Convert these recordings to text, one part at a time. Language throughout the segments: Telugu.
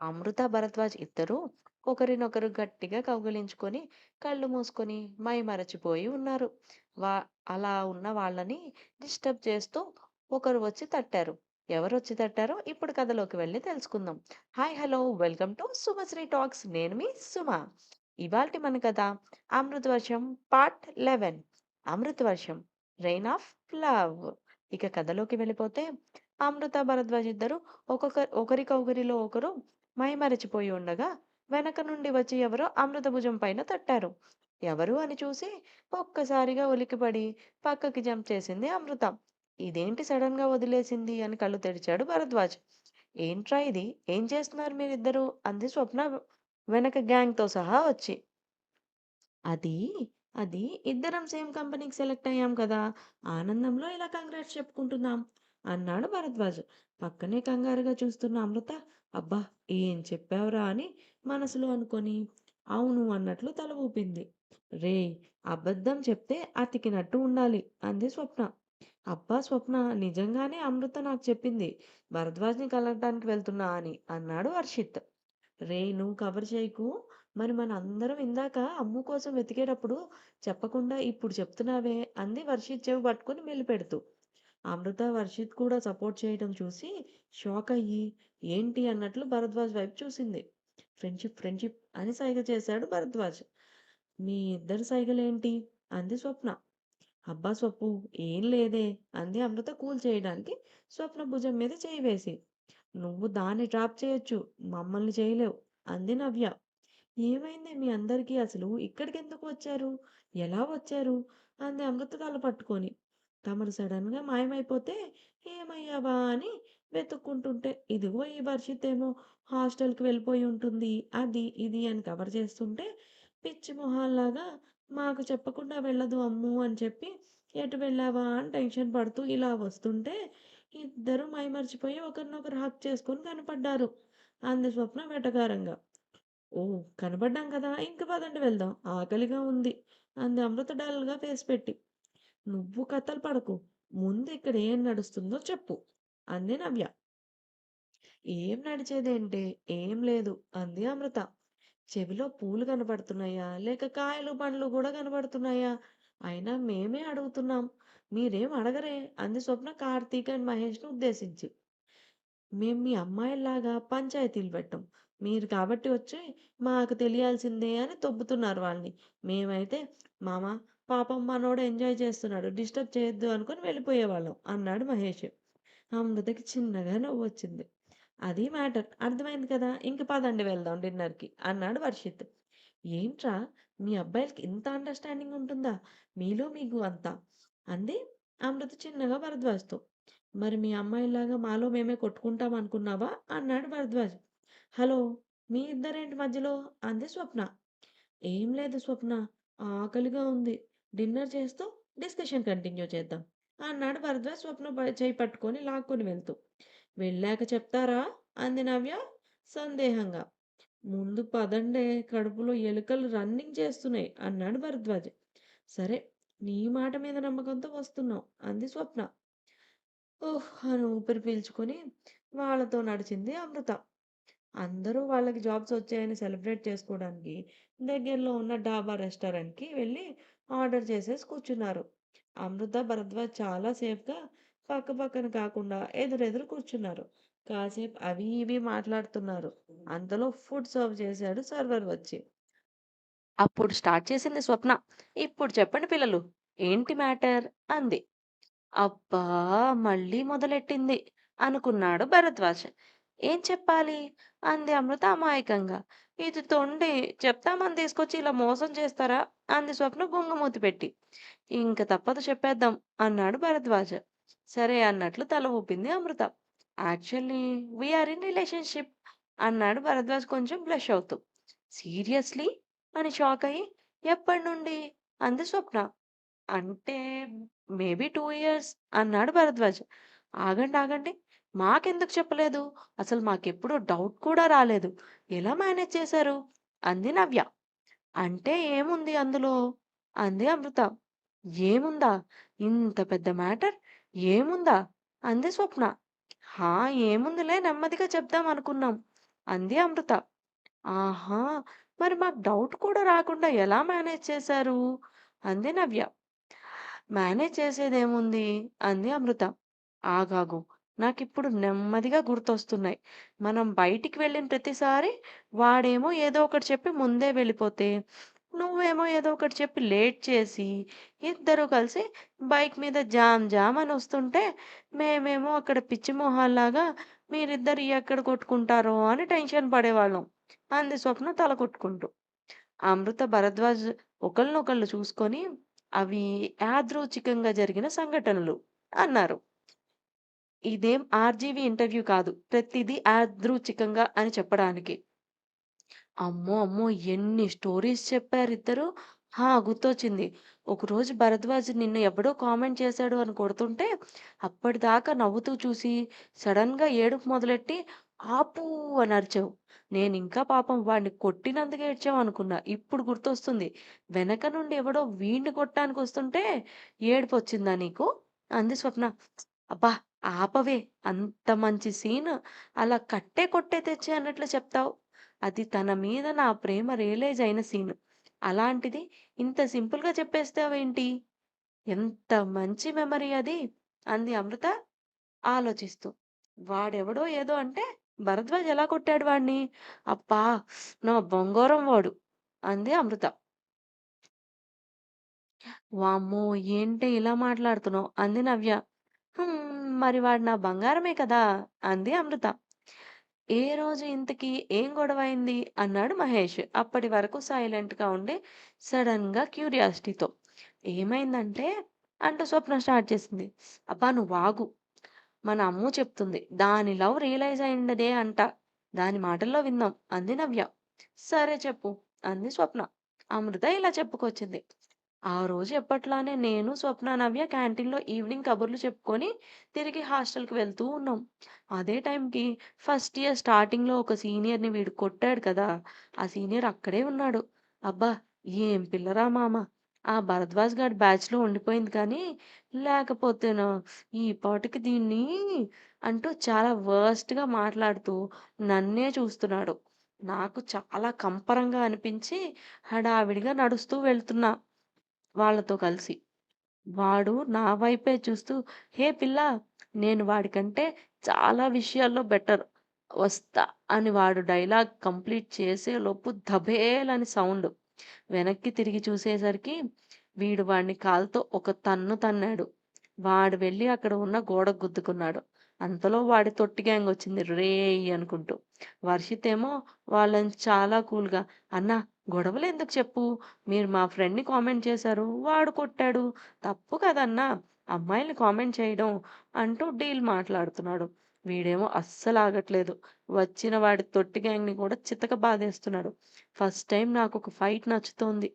అమృత, భరద్వాజ్ ఇద్దరూ ఒకరినొకరు గట్టిగా కౌగిలించుకొని, కళ్ళు మూసుకొని మైమరచిపోయి ఉన్నారు. వా అలా ఉన్న వాళ్ళని డిస్టర్బ్ చేస్తూ ఒకరు వచ్చి తట్టారు. ఎవరు వచ్చి తట్టారో ఇప్పుడు కథలోకి వెళ్ళి తెలుసుకుందాం. Hi! Hello! Welcome to Sumasri talks. నేను మీ సుమ. ఇవాల్టి మన కథ 'Amruthavarsham' part 11 Amruthavarsham rain of love. ఇక కథలోకి వెళ్ళిపోతే అమృత, భరద్వాజ్ ఇద్దరు ఒక్కొక్క ఒకరికొకరిలో ఒకరు మైమరచిపోయి ఉండగా వెనక నుండి వచ్చి ఎవరో అమృతభుజం పైన తట్టారు. ఎవరు అని చూసి ఒక్కసారిగా ఉలికిపడి పక్కకి జంప్ చేసింది అమృత. ఇదేంటి సడన్గా వదిలేసింది అని కళ్ళు తెరిచాడు భరద్వాజ్. ఏంట్రా ఇది? ఏం చేస్తున్నారు మీరిద్దరూ? అంది స్వప్న వెనక గ్యాంగ్తో సహా వచ్చి. అది అది ఇద్దరం సేమ్ కంపెనీకి సెలెక్ట్ అయ్యాం కదా! ఆనందంలో ఇలా కంగ్రాట్స్ చెప్పుకుంటున్నాం అన్నాడు భరద్వాజ్. పక్కనే కంగారుగా చూస్తున్న అమృత అబ్బా! ఏం చెప్పావురా అని మనసులో అనుకొని అవును అన్నట్లు తల ఊపింది. రేయ్! అబద్ధం చెప్తే అతికినట్టు ఉండాలి అంది స్వప్న. అబ్బా స్వప్న నిజంగానే అమృత నాకు చెప్పింది భరద్వాజ్‌ని కలగటానికి వెళ్తున్నా అని అన్నాడు వర్షిత్. రేయ్! నువ్వు కవర్ చేయకు. మరి మన అందరం ఇందాక అమ్ము కోసం వెతికేటప్పుడు చెప్పకుండా ఇప్పుడు చెప్తున్నావే అంది వర్షిత్ చెవి పట్టుకొని మెలిపెడుతూ. అమృత, వర్షిత్ కూడా సపోర్ట్ చేయడం చూసి షాక్ అయ్యి ఏంటి అన్నట్లు భరద్వాజ్ వైపు చూసింది. ఫ్రెండ్షిప్ ఫ్రెండ్షిప్ అని సైగ చేశాడు భరద్వాజ్. మీ ఇద్దరు సైగలేంటి? అంది స్వప్న. అబ్బా స్వప్పు ఏం లేదే అంది అమృత కూల్ చేయడానికి స్వప్న భుజం మీద చేయి వేసి. నువ్వు దాన్ని ట్రాప్ చేయొచ్చు. మమ్మల్ని చేయలేవు అంది నవ్య. ఏమైంది మీ అందరికీ అసలు? ఇక్కడికెందుకు వచ్చారు? ఎలా వచ్చారు? అంది అమృత తల పట్టుకొని. తమరు సడన్గా మాయమైపోతే ఏమయ్యావా అని వెతుక్కుంటుంటే ఇదిగో ఈ వర్షిత్ ఏమో హాస్టల్‌కి వెళ్ళిపోయి ఉంటుంది. అది, ఇది అని కవర్ చేస్తుంటే పిచ్చి మొహాల్లాగా మాకు చెప్పకుండా వెళ్ళదు అమ్ము అని చెప్పి ఎటు వెళ్ళావా అని టెన్షన్ పడుతూ ఇలా వస్తుంటే ఇద్దరు మైమర్చిపోయి ఒకరినొకరు హక్ చేసుకొని కనపడ్డారు అంది స్వప్న వెటకారంగా. ఓ కనపడ్డాం కదా! ఇంక పదండి వెళ్దాం. ఆకలిగా ఉంది అంది అమృత డల్‌గా ఫేస్ పెట్టి. నువ్వు కథలు పడకు. ముందు ఇక్కడ ఏం నడుస్తుందో చెప్పు అంది నవ్య. ఏం నడిచేదేంటే? ఏం లేదు అంది అమృత. చెవిలో పూలు కనపడుతున్నాయా? లేక కాయలు, పండ్లు కూడా కనపడుతున్నాయా? అయినా మేమే అడుగుతున్నాం. మీరేం అడగరే అంది స్వప్న కార్తీక్ అండ్ మహేష్ను ఉద్దేశించి. మేం మీ అమ్మాయిలాగా పంచాయతీలు పెట్టం. మీరు కాబట్టి వచ్చి మాకు తెలియాల్సిందే అని తొబ్బుతున్నారు వాళ్ళని. మేమైతే మామ పాపం మనోడు ఎంజాయ్ చేస్తున్నాడు. డిస్టర్బ్ చేయొద్దు అనుకుని వెళ్ళిపోయేవాళ్ళం అన్నాడు మహేష్. అమృతకి చిన్నగా నవ్వొచ్చింది. అది మ్యాటర్. అర్థమైంది కదా! ఇంక పదండి వెళ్దాం డిన్నర్‌కి అన్నాడు వర్షిత్. ఏంట్రా మీ అబ్బాయిలకి ఇంత అండర్‌స్టాండింగ్ ఉంటుందా? మీలో మీకు అంతా అంది అమృత చిన్నగా భరద్వాజ్‌తో. మరి మీ అమ్మాయిలాగా మాలో మేమే కొట్టుకుంటాం అనుకున్నావా? అన్నాడు భరద్వాజ్. హలో! మీ ఇద్దరేంటి మధ్యలో? అంది స్వప్న. ఏం లేదు స్వప్న. ఆకలిగా ఉంది. డిన్నర్ చేస్తూ డిస్కషన్ కంటిన్యూ చేద్దాం అన్నాడు భరద్వాజ్ స్వప్న ప పట్టుకొని లాక్కొని వెళ్తూ. వెళ్ళాక చెప్తారా? అంది నవ్య సందేహంగా. ముందు పదండే కడుపులో ఎలుకలు రన్నింగ్ చేస్తున్నాయి అన్నాడు భరద్వాజ్. సరే నీ మాట మీద నమ్మకంతో వస్తున్నాం అంది స్వప్న. ఓహ్ అని ఊపిరి పీల్చుకొని వాళ్ళతో నడిచింది అమృత. అందరూ వాళ్ళకి జాబ్స్ వచ్చాయని సెలబ్రేట్ చేసుకోవడానికి దగ్గరలో ఉన్న డాబా రెస్టారెంట్‌కి వెళ్ళి ఆర్డర్ చేసేసి కూర్చున్నారు. అమృత, భరద్వాజ్ చాలా సేఫ్‌గా పక్క పక్కన కాకుండా ఎదురెదురు కూర్చున్నారు. కాసేపు అవి ఇవి మాట్లాడుతున్నారు. అంతలో ఫుడ్ సర్వ్ చేశాడు సర్వర్ వచ్చి. అప్పుడు స్టార్ట్ చేసింది స్వప్న. ఇప్పుడు చెప్పండి పిల్లలు. ఏంటి మ్యాటర్? అంది. అబ్బా! మళ్ళీ మొదలెట్టింది అనుకున్నాడు భరద్వాజ్. ఏం చెప్పాలి? అంది అమృత అమాయకంగా. ఇది తొండి చెప్తామని తీసుకొచ్చి ఇలా మోసం చేస్తారా? అంది స్వప్న గుంగమూతి పెట్టి. ఇంక తప్పదు చెప్పేద్దాం అన్నాడు భరద్వాజ్. సరే అన్నట్లు తల ఊపింది Amrutha. Actually we are in relationship అన్నాడు భరద్వాజ్ కొంచెం బ్లష్ అవుతూ. సీరియస్‌లీ? అని షాక్ అయ్యి ఎప్పటినుండి? అంది స్వప్న. అంటే మేబీ 2 ఇయర్స్ అన్నాడు భరద్వాజ్. ఆగండి ఆగండి. మాకెందుకు చెప్పలేదు? అసలు మాకెప్పుడు డౌట్ కూడా రాలేదు. ఎలా మేనేజ్ చేశారు? అంది నవ్య. అంటే ఏముంది అందులో? అంది అమృత. ఏముందా? ఇంత పెద్ద మ్యాటర్ ఏముందా? అంది స్వప్న. హా! ఏముందిలే నెమ్మదిగా చెప్దాం అనుకున్నాం అంది అమృత. ఆహా! మరి మాకు డౌట్ కూడా రాకుండా ఎలా మేనేజ్ చేశారు? అంది నవ్య. మేనేజ్ చేసేదేముంది? అంది అమృత. ఆగాగు. నాకిప్పుడు నెమ్మదిగా గుర్తొస్తున్నాయి. మనం బయటికి వెళ్ళిన ప్రతిసారి వాడేమో ఏదో ఒకటి చెప్పి ముందే వెళ్ళిపోతే, నువ్వేమో ఏదో ఒకటి చెప్పి లేట్ చేసి, ఇద్దరు కలిసి బైక్ మీద జామ్ జామ్ అని వస్తుంటే, మేమేమో అక్కడ పిచ్చి మొహాల్లాగా మీరిద్దరు ఎక్కడ కొట్టుకుంటారో అని టెన్షన్ పడేవాళ్ళం. అంది స్వప్న తల కొట్టుకుంటూ. అమృత, భరద్వాజ్ ఒకళ్ళనొకళ్ళు చూసుకొని అవి యాదృచ్ఛికంగా జరిగిన సంఘటనలు అన్నారు. ఇదేం ఆర్‌జీవీ ఇంటర్వ్యూ కాదు. ప్రతిదీ యాదృచ్ఛికంగా అని చెప్పడానికి. అమ్మో! అమ్మో! ఎన్ని స్టోరీస్ చెప్పారు ఇద్దరు హా గుర్తొచ్చింది. ఒకరోజు భరద్వాజ్ నిన్ను ఎవడో కామెంట్ చేశాడు అని కొడుతుంటే, అప్పటిదాకా నవ్వుతూ చూసి, సడన్గా ఏడుపు మొదలెట్టి ఆపు అని అరిచావు. ఇంకా పాపం వాడిని కొట్టినందుకు ఏడ్చావు అనుకున్నా ఇప్పుడు గుర్తొస్తుంది. వెనక నుండి ఎవడో వీడిని ఏడుపు వచ్చిందా నీకు? అంది స్వప్న. అబ్బా! ఆపవే. అంత మంచి సీన్ అలా కట్టే కొట్టే తెచ్చి అన్నట్లు చెప్తావు. అది తన మీద నా ప్రేమ రియలైజ్ అయిన సీన్. అలాంటిది ఇంత సింపుల్‌గా చెప్పేస్తావేంటి? ఎంత మంచి మెమరీ అది అంది అమృత ఆలోచిస్తూ. వాడెవడో ఏదో అంటే భరద్వాజ్ ఎలా కొట్టాడు వాడిని? అబ్బా! నా బంగారం వాడు అంది అమృత. వామ్మో! ఏంటే ఇలా మాట్లాడుతున్నావు? అంది నవ్య. మరి వాడు నా బంగారమే కదా! అంది అమృత. ఏ రోజు ఇంతకీ ఏం గొడవైంది? అన్నాడు మహేష్. అప్పటి వరకు సైలెంట్‌గా ఉండి సడన్గా క్యూరియాసిటీతో. ఏమైందంటే అంటూ స్వప్న స్టార్ట్ చేసింది. అబ్బా! నువ్వాగు. మన అమ్ము చెప్తుంది. దాని లవ్ రియలైజ్ అయిందదే అంట. దాని మాటల్లో విన్నాం అంది నవ్య. సరే చెప్పు అంది స్వప్న. అమృత ఇలా చెప్పుకొచ్చింది. ఆ రోజు ఎప్పట్లానే నేను, స్వప్న, నవ్య క్యాంటీన్‌లో ఈవినింగ్ కబుర్లు చెప్పుకొని తిరిగి హాస్టల్‌కి వెళ్తూ ఉన్నాం. అదే టైంకి ఫస్ట్ ఇయర్ స్టార్టింగ్‌లో ఒక సీనియర్‌ని వీడు కొట్టాడు కదా! ఆ సీనియర్ అక్కడే ఉన్నాడు. అబ్బా! ఏం పిల్లరా మామ! ఆ భరద్వాజ్ గాడి బ్యాచ్‌లో ఉండిపోయింది కానీ, లేకపోతేనా ఈ పాటికి దీన్ని అంటూ చాలా వర్స్ట్‌గా మాట్లాడుతూ నన్నే చూస్తున్నాడు. నాకు చాలా కంపరంగా అనిపించి హడావిడిగా నడుస్తూ వెళ్తున్నా వాళ్ళతో కలిసి. వాడు నా వైపే చూస్తూ హే పిల్ల నేను వాడికంటే చాలా విషయాల్లో బెటర్. వస్తా అని వాడు డైలాగ్ కంప్లీట్ చేసేలోపు అని సౌండ్. వెనక్కి తిరిగి చూసేసరికి వీడు వాడిని కాలుతో ఒక తన్ను తన్నాడు. వాడు వెళ్ళి అక్కడ ఉన్న గోడకు గుద్దుకున్నాడు. అంతలో వాడి తొట్టి గ్యాంగ్ వచ్చింది రే అనుకుంటూ. వర్షిత్ ఏమో వాళ్ళని చాలా కూల్‌గా అన్నా గొడవలెందుకు చెప్పు. మీరు మా ఫ్రెండ్‌ని కామెంట్ చేశారు. వాడు కొట్టాడు. తప్పు కదన్నా! అమ్మాయిల్ని కామెంట్ చేయడం అంటూ డీల్ మాట్లాడుతున్నాడు. వీడేమో అస్సలు ఆగట్లేదు వచ్చిన వాడి తొట్టి గ్యాంగ్‌ని కూడా చితక బాధేస్తున్నాడు ఫస్ట్ టైం నాకు ఒక ఫైట్ నచ్చుతోంది.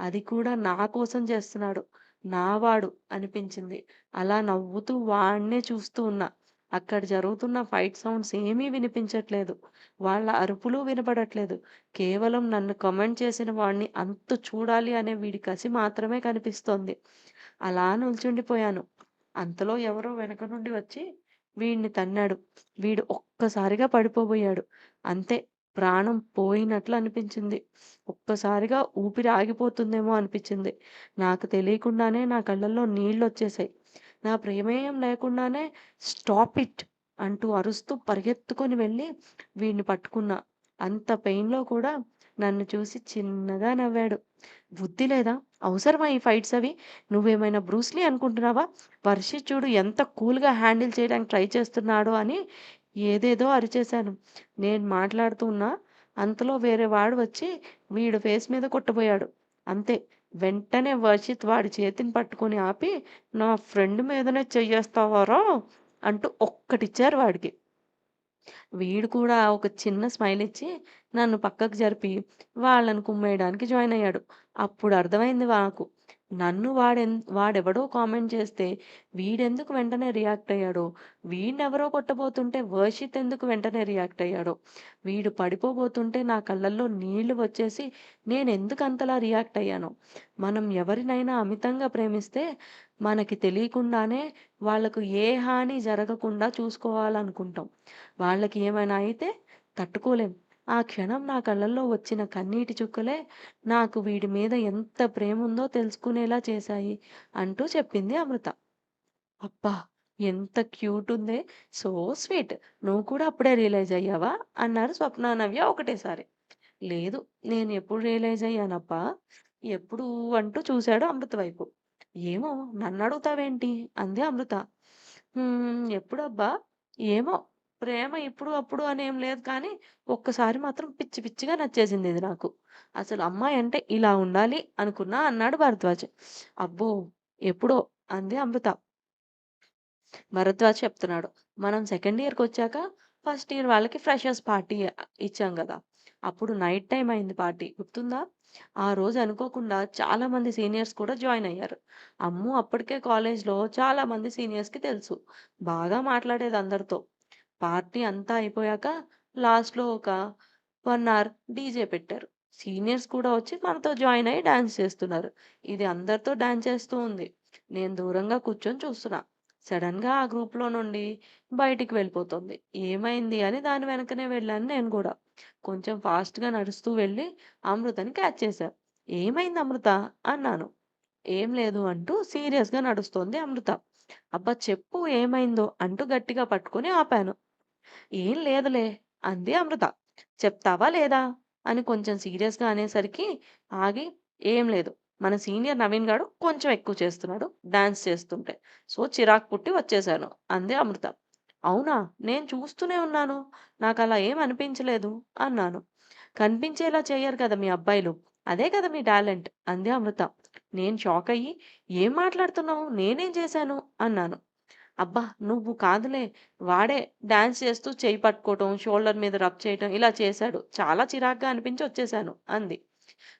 అది కూడా నా కోసం చేస్తున్నాడు. నావాడు అనిపించింది. అలా నవ్వుతూ వాడినే చూస్తూ ఉన్నా. అక్కడ జరుగుతున్న ఫైట్ సౌండ్స్ ఏమీ వినిపించట్లేదు. వాళ్ళ అరుపులు వినపడట్లేదు. కేవలం నన్ను కమెంట్ చేసిన వాడిని అంత చూడాలి అనే వీడి కసి మాత్రమే కనిపిస్తోంది. అలా నిల్చుండిపోయాను. అంతలో ఎవరో వెనక నుండి వచ్చి వీడిని తన్నాడు. వీడు ఒక్కసారిగా పడిపోబోయాడు. అంతే ప్రాణం పోయినట్లు అనిపించింది. ఒక్కసారిగా ఊపిరి ఆగిపోతుందేమో అనిపించింది. నాకు తెలియకుండానే నా కళ్ళల్లో వచ్చేసాయి నా ప్రమేయం లేకుండానే స్టాప్ ఇట్! అంటూ అరుస్తూ పరిగెత్తుకొని వెళ్ళి వీడిని పట్టుకున్నా. అంత పెయిన్‌లో కూడా నన్ను చూసి చిన్నగా నవ్వాడు. బుద్ధి లేదా? అవసరమా ఈ ఫైట్స్ అవి? నువ్వేమైనా బ్రూస్లీ అనుకుంటున్నావా? వర్షి చూడు ఎంత కూల్‌గా హ్యాండిల్ చేయడానికి ట్రై చేస్తున్నాడో అని ఏదేదో అరిచేశాను. నేను మాట్లాడుతూ ఉన్నా అంతలో వేరే వాడు వచ్చి వీడు ఫేస్ మీద కొట్టబోయాడు. అంతే వెంటనే వర్షిత్ వాడి చేతిని పట్టుకొని ఆపి నా ఫ్రెండ్ మీదనే చెయ్యేస్తావారా? అంటూ ఒక్కటిచ్చారు వాడికి. వీడు కూడా ఒక చిన్న స్మైల్ ఇచ్చి నన్ను పక్కకు జరిపి వాళ్ళని కుమ్మేయడానికి జాయిన్ అయ్యాడు. అప్పుడు అర్థమైంది నాకు. నన్ను వాడెన్ వాడెవడో కామెంట్ చేస్తే వీడెందుకు వెంటనే రియాక్ట్ అయ్యాడో, వీడినెవరో కొట్టబోతుంటే వర్షిత్ ఎందుకు వెంటనే రియాక్ట్ అయ్యాడో, వీడు పడిపోబోతుంటే నా కళ్ళల్లో నీళ్ళు వచ్చేసి నేనెందుకు అంతలా రియాక్ట్ అయ్యానో. మనం ఎవరినైనా అమితంగా ప్రేమిస్తే మనకి తెలియకుండానే వాళ్ళకు ఏ హాని జరగకుండా చూసుకోవాలనుకుంటాం. వాళ్ళకి ఏమైనా అయితే తట్టుకోలేం. ఆ క్షణం నా కళ్ళల్లో వచ్చిన కన్నీటి చుక్కలే నాకు వీడి మీద ఎంత ప్రేముందో తెలుసుకునేలా చేశాయి అంటూ చెప్పింది అమృత. అబ్బా! ఎంత క్యూట్ ఉందే సో స్వీట్. నువ్వు కూడా అప్పుడే రియలైజ్ అయ్యావా? అన్నారు స్వప్న, నవ్య ఒకటేసారి. లేదు. నేను ఎప్పుడు రియలైజ్ అయ్యానప్పా ఎప్పుడు అంటూ చూశాడు అమృత వైపు. ఏమో నన్ను అడుగుతావేంటి అంది అమృత. ఎప్పుడబ్బా? ఏమో ప్రేమ ఇప్పుడు, అప్పుడు అనేం లేదు కానీ ఒక్కసారి మాత్రం పిచ్చి పిచ్చిగా నచ్చేసింది ఇది నాకు. అసలు అమ్మాయి అంటే ఇలా ఉండాలి అనుకున్నా అన్నాడు భరద్వాజ్. అబ్బో! ఎప్పుడో అంది అమృత. భరద్వాజ్ చెప్తున్నాడు. మనం సెకండ్ ఇయర్కి వచ్చాక ఫస్ట్ ఇయర్ వాళ్ళకి ఫ్రెషర్స్ పార్టీ ఇచ్చాం కదా అప్పుడు నైట్ టైం అయింది పార్టీ గుర్తుందా? ఆ రోజు అనుకోకుండా చాలా మంది సీనియర్స్ కూడా జాయిన్ అయ్యారు. అమ్ము అప్పటికే కాలేజ్‌లో చాలా మంది సీనియర్స్‌కి తెలుసు. బాగా మాట్లాడేది అందరితో. పార్టీ అంతా అయిపోయాక లాస్ట్‌లో ఒక వన్ అవర్ డీజే పెట్టారు. సీనియర్స్ కూడా వచ్చి మనతో జాయిన్ అయ్యి డాన్స్ చేస్తున్నారు. ఇది అందరితో డాన్స్ చేస్తూ ఉంది. నేను దూరంగా కూర్చొని చూస్తున్నా. సడన్గా ఆ గ్రూప్‌లో నుండి బయటికి వెళ్ళిపోతుంది ఏమైంది అని దాని వెనకనే వెళ్ళాను నేను కూడా కొంచెం ఫాస్ట్‌గా నడుస్తూ వెళ్ళి అమృతని క్యాచ్ చేశా. ఏమైంది అమృత? అన్నాను. ఏం లేదు అంటూ సీరియస్‌గా నడుస్తోంది అమృత. అబ్బా! చెప్పు ఏమైందో అంటూ గట్టిగా పట్టుకొని ఆపాను. ఏం లేదులే అంది అమృత. చెప్తావా లేదా? అని కొంచెం సీరియస్‌గా అనేసరికి ఆగి ఏం లేదు. మన సీనియర్ నవీన్ గాడు కొంచెం ఎక్కువ చేస్తున్నాడు డాన్స్ చేస్తుంటే. సో, చిరాకు పుట్టి వచ్చేసాను అంది అమృత. అవునా? నేను చూస్తూనే ఉన్నాను. నాకు అలా ఏం అనిపించలేదు అన్నాను. కనిపించేలా చేయరు కదా మీ అబ్బాయిలు. అదే కదా మీ టాలెంట్ అంది అమృత. నేను షాక్ అయ్యి ఏం మాట్లాడుతున్నావు? నేనేం చేశాను? అన్నాను. అబ్బా! నువ్వు కాదులే. వాడే డాన్స్ చేస్తూ చేయి పట్టుకోవటం, షోల్డర్ మీద రబ్ చేయటం ఇలా చేశాడు. చాలా చిరాగ్గా అనిపించి వచ్చేసాను అంది.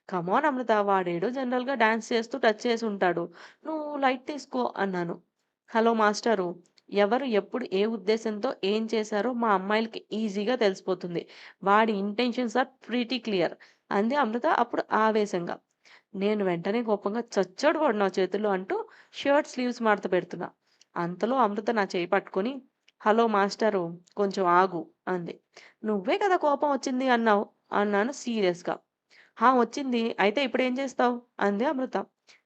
కమోన్ అమృత వాడేడు జనరల్‌గా డాన్స్ చేస్తూ టచ్ చేసి ఉంటాడు నువ్వు లైట్ తీసుకో అన్నాను. Hello master. ఎవరు ఎప్పుడు ఏ ఉద్దేశంతో ఏం చేశారో మా అమ్మాయిలకి ఈజీగా తెలిసిపోతుంది. వాడి ఇంటెన్షన్స్ ఆర్ ప్రీటీ క్లియర్ అంది అమృత అప్పుడు ఆవేశంగా. నేను వెంటనే కోపంగా చచ్చాడు వాడు నా చేతుల్లో అంటూ షర్ట్ స్లీవ్స్ మడత పెడుతున్నా. అంతలో అమృత నా చెయ్యి పట్టుకొని హలో మాస్టరు కొంచెం ఆగు అంది. నువ్వే కదా కోపం వచ్చింది అన్నావు అన్నాను సీరియస్‌గా. హా! వచ్చింది. అయితే ఇప్పుడు ఏం చేస్తావు? అంది అమృత.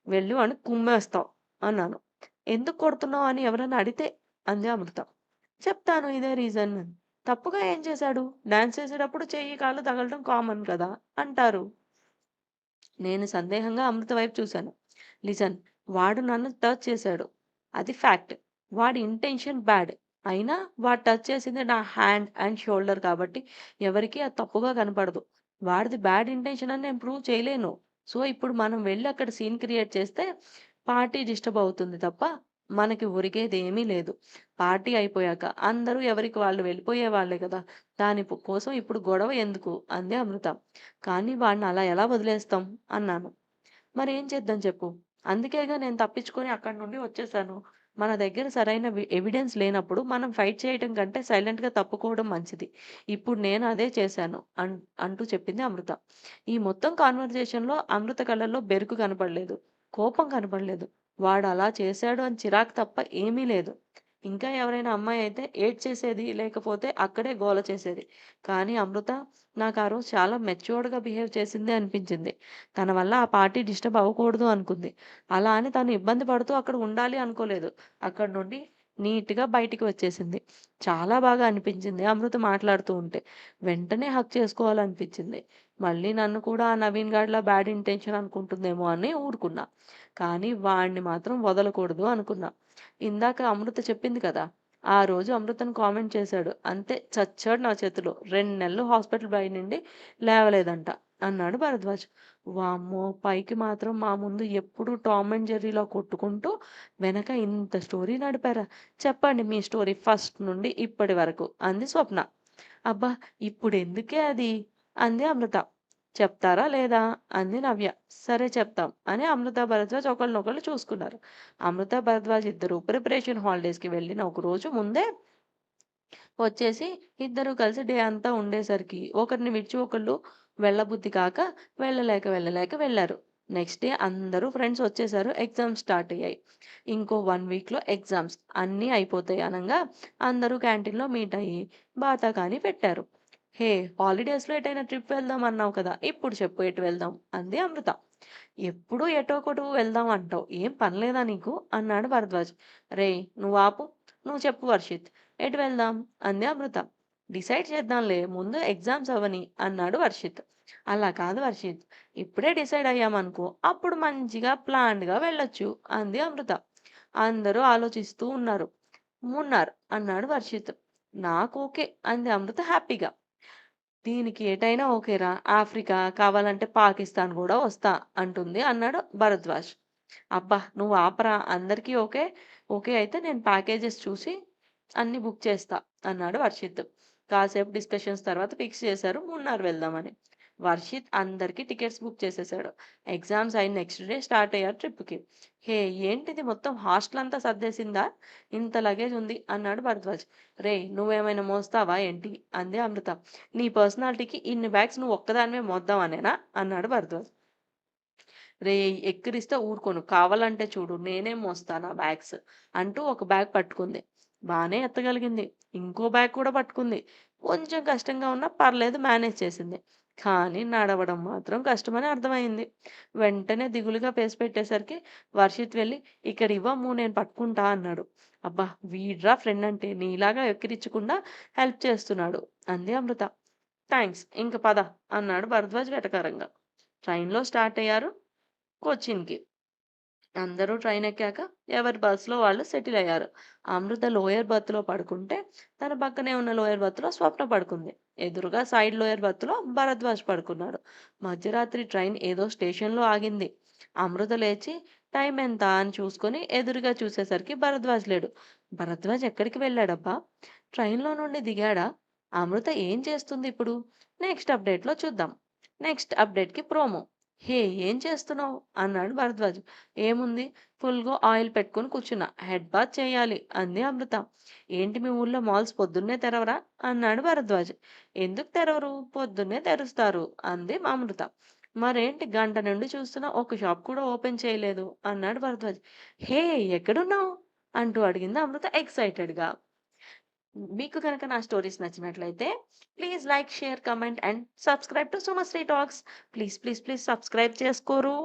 వెళ్ళు అని కుమ్మేస్తావు అన్నాను. ఎందుకు కొడుతున్నావు అని ఎవరైనా అడిగితే అంది అమృత. చెప్తాను ఇదే రీజన్. తప్పుగా ఏం చేశాడు? డాన్స్ చేసేటప్పుడు చెయ్యి, కాళ్ళు తగలటం కామన్ కదా! అంటారు. నేను సందేహంగా అమృత వైపు చూశాను. లిజన్ వాడు నన్ను టచ్ చేశాడు. అది ఫ్యాక్ట్. వాడి ఇంటెన్షన్ బ్యాడ్. అయినా వాడు టచ్ చేసింది నా హ్యాండ్ అండ్ షోల్డర్ కాబట్టి ఎవరికి అది తప్పుగా కనపడదు. వాడిది బ్యాడ్ ఇంటెన్షన్ అని నేను ప్రూవ్ చేయలేను. సో, ఇప్పుడు మనం వెళ్ళి అక్కడ సీన్ క్రియేట్ చేస్తే పార్టీ డిస్టర్బ్ అవుతుంది తప్ప మనకి ఒరిగేదేమీ లేదు. పార్టీ అయిపోయాక అందరూ ఎవరికి వాళ్ళు వెళ్ళిపోయే వాళ్ళే కదా! దాని కోసం ఇప్పుడు గొడవ ఎందుకు? అంది అమృత. కానీ వాడిని అలా ఎలా వదిలేస్తాం? అన్నాను. మరి ఏం చేద్దాం చెప్పు? అందుకేగా నేను తప్పించుకొని అక్కడి నుండి వచ్చేసాను. మన దగ్గర సరైన ఎవిడెన్స్ లేనప్పుడు మనం ఫైట్ చేయటం కంటే సైలెంట్‌గా తప్పుకోవడం మంచిది. ఇప్పుడు నేను అదే చేశాను అన్ అంటూ చెప్పింది అమృత. ఈ మొత్తం కాన్వర్జేషన్లో అమృత కళ్ళల్లో బెరుకు కనపడలేదు. కోపం కనపడలేదు. వాడు అలా చేశాడు అని చిరాకు తప్ప ఏమీ లేదు. ఇంకా ఎవరైనా అమ్మాయి అయితే ఏడ్ చేసేది లేకపోతే అక్కడే గోల చేసేది. కానీ అమృత నాకు ఆ రోజు చాలా మెచ్యూర్డ్‌గా బిహేవ్ చేసింది అనిపించింది. తన వల్ల ఆ పార్టీ డిస్టర్బ్ అవ్వకూడదు అనుకుంది. అలా అని తను ఇబ్బంది పడుతూ అక్కడ ఉండాలి అనుకోలేదు. అక్కడి నుండి నీట్‌గా బయటికి వచ్చేసింది. చాలా బాగా అనిపించింది అమృత మాట్లాడుతూ ఉంటే. వెంటనే హక్ చేసుకోవాలనిపించింది. మళ్ళీ నన్ను కూడా ఆ నవీన్ గాడిలా బ్యాడ్ ఇంటెన్షన్ అనుకుంటుందేమో అని ఊరుకున్నా. కానీ వాడిని మాత్రం వదలకూడదు అనుకున్నా. ఇందాక అమృత చెప్పింది కదా! ఆ రోజు అమృతను కామెంట్ చేశాడు. అంతే చచ్చాడు నా చేతిలో. రెండు నెలలు హాస్పిటల్ బెడ్ నుండి లేవలేదంట అన్నాడు భరద్వాజ్. వామ్మో! పైకి మాత్రం మా ముందు ఎప్పుడు టామ్ అండ్ జెర్రీలా కొట్టుకుంటూ వెనక ఇంత స్టోరీ నడిపారా? చెప్పండి మీ స్టోరీ ఫస్ట్ నుండి ఇప్పటి వరకు అంది స్వప్న. అబ్బా! ఇప్పుడు ఎందుకే అది అంది అమృత. చెప్తారా లేదా? అంది నవ్య. సరే చెప్తాం అని అమృత, భరద్వాజ్ ఒకళ్ళనొకళ్ళు చూసుకున్నారు. అమృత, భరద్వాజ్ ఇద్దరూ ప్రిపరేషన్ హాలిడేస్‌కి వెళ్ళిన ఒక రోజు ముందే వచ్చేసి ఇద్దరు కలిసి డే అంతా ఉండేసరికి ఒకరిని విడిచి ఒకళ్ళు వెళ్ళబుద్ధి కాక వెళ్ళలేక వెళ్ళలేక వెళ్ళారు నెక్స్ట్ డే అందరూ ఫ్రెండ్స్ వచ్చేసారు. ఎగ్జామ్స్ స్టార్ట్ అయ్యాయి. ఇంకో వన్ వీక్‌లో ఎగ్జామ్స్ అన్నీ అయిపోతాయి అనంగా అందరూ క్యాంటీన్‌లో మీట్ అయ్యి బాతాకానీ పెట్టారు. హే హాలిడేస్లో ఎటైనా ట్రిప్ వెళ్దాం అన్నావు కదా ఇప్పుడు చెప్పు ఎటు వెళ్దాం అంది అమృత. ఎప్పుడు ఎటో ఒకటి వెళ్దాం అంటావు ఏం పనిలేదా నీకు అన్నాడు భరద్వాజ్. రే నువ్వు ఆపు నువ్వు చెప్పు వర్షిత్ ఎటు వెళ్దాం అంది అమృత. డిసైడ్ చేద్దాంలే ముందు ఎగ్జామ్స్ అవని అన్నాడు వర్షిత్ అలా కాదు వర్షిత్ ఇప్పుడే డిసైడ్ అయ్యామనుకో అప్పుడు మంచిగా ప్లాన్డ్గా వెళ్ళొచ్చు అంది అమృత. అందరూ ఆలోచిస్తూ ఉన్నారు. మున్నార్ అన్నాడు వర్షిత్ నాకు ఓకే అంది అమృత హ్యాపీగా. దీనికి ఏటైనా ఓకేరా ఆఫ్రికా కావాలంటే పాకిస్తాన్ కూడా వస్తా అంటుంది అన్నాడు భరద్వాజ్. అబ్బా నువ్వు ఆపరా అందరికీ ఓకే ఓకే అయితే నేను ప్యాకేజెస్ చూసి అన్ని బుక్ చేస్తా అన్నాడు వర్షిత్ కాసేపు డిస్కషన్స్ తర్వాత ఫిక్స్ చేశారు మున్నార్ వెళ్దామని. వర్షిత్ అందరికీ టికెట్స్ బుక్ చేసేసాడు. ఎగ్జామ్స్ అయిన నెక్స్ట్ డే స్టార్ట్ అయ్యారు ట్రిప్కి. హే ఏంటిది మొత్తం హాస్టల్ అంతా సర్దేసిందా? ఇంత లగేజ్ ఉంది అన్నాడు భరద్వాజ్. రే నువ్వేమైనా మోస్తావా ఏంటి? అంది అమృత. నీ పర్సనాలిటీకి ఇన్ని బ్యాగ్స్ నువ్వు ఒక్కదానివే మోద్దామనేనా? అన్నాడు భరద్వాజ్. రే ఎక్కిరిస్తే ఊరుకోను. కావాలంటే చూడు నేనే మోస్తాను ఆ బ్యాగ్స్ అంటూ ఒక బ్యాగ్ పట్టుకుంది. బాగానే ఎత్తగలిగింది. ఇంకో బ్యాగ్ కూడా పట్టుకుంది. కొంచెం కష్టంగా ఉన్నా పర్లేదు మేనేజ్ చేసింది. కానీ నడవడం మాత్రం కష్టమని అర్థమైంది. వెంటనే దిగులుగా పేసి పెట్టేసరికి వర్షిత్ వెళ్ళి ఇక్కడ ఇవ్వమ్ము నేను పట్టుకుంటా అన్నాడు. అబ్బా వీడ్రా ఫ్రెండ్ అంటే నీలాగా ఎక్కిరించకుండా హెల్ప్ చేస్తున్నాడు అంది అమృత. థ్యాంక్స్ ఇంక పద అన్నాడు భరద్వాజ్ వెటకారంగా. ట్రైన్లో స్టార్ట్ అయ్యారు కొచ్చిన్కి. అందరూ ట్రైన్ ఎక్కాక ఎవరి బస్సులో వాళ్ళు సెటిల్ అయ్యారు. అమృత లోయర్ బర్త్లో పడుకుంటే తన పక్కనే ఉన్న లోయర్ బర్త్లో స్వప్న పడుకుంది. ఎదురుగా సైడ్ లోయర్ బర్త్లో భరద్వాజ్ పడుకున్నాడు. మధ్యరాత్రి ట్రైన్ ఏదో స్టేషన్లో ఆగింది. అమృత లేచి టైం ఎంత? అని చూసుకొని ఎదురుగా చూసేసరికి భరద్వాజ్ లేడు. భరద్వాజ్ ఎక్కడికి వెళ్ళాడబ్బా? ట్రైన్లో నుండి దిగాడా? అమృత ఏం చేస్తుంది ఇప్పుడు? నెక్స్ట్ అప్డేట్లో చూద్దాం. Next అప్డేట్కి promo. హే ఏం చేస్తున్నావు? అన్నాడు భరద్వాజ్. ఏముంది? ఫుల్గా ఆయిల్ పెట్టుకుని కూర్చున్నా. హెడ్ బాత్ చేయాలి అంది అమృత. ఏంటి మీ ఊళ్ళో మాల్స్ పొద్దున్నే తెరవరా? అన్నాడు భరద్వాజ్. ఎందుకు తెరవరు? పొద్దున్నే తెరుస్తారు అంది అమృత. మరేంటి గంట నుండి చూస్తున్నా ఒక షాప్ కూడా ఓపెన్ చేయలేదు అన్నాడు భరద్వాజ్. హే ఎక్కడున్నావు? అంటూ అడిగింది అమృత ఎక్సైటెడ్గా. మీకు కనుక నా స్టోరీస్ నచ్చినట్లయితే please like share comment and subscribe to Sumasri talks please please please subscribe చేసుకోరు.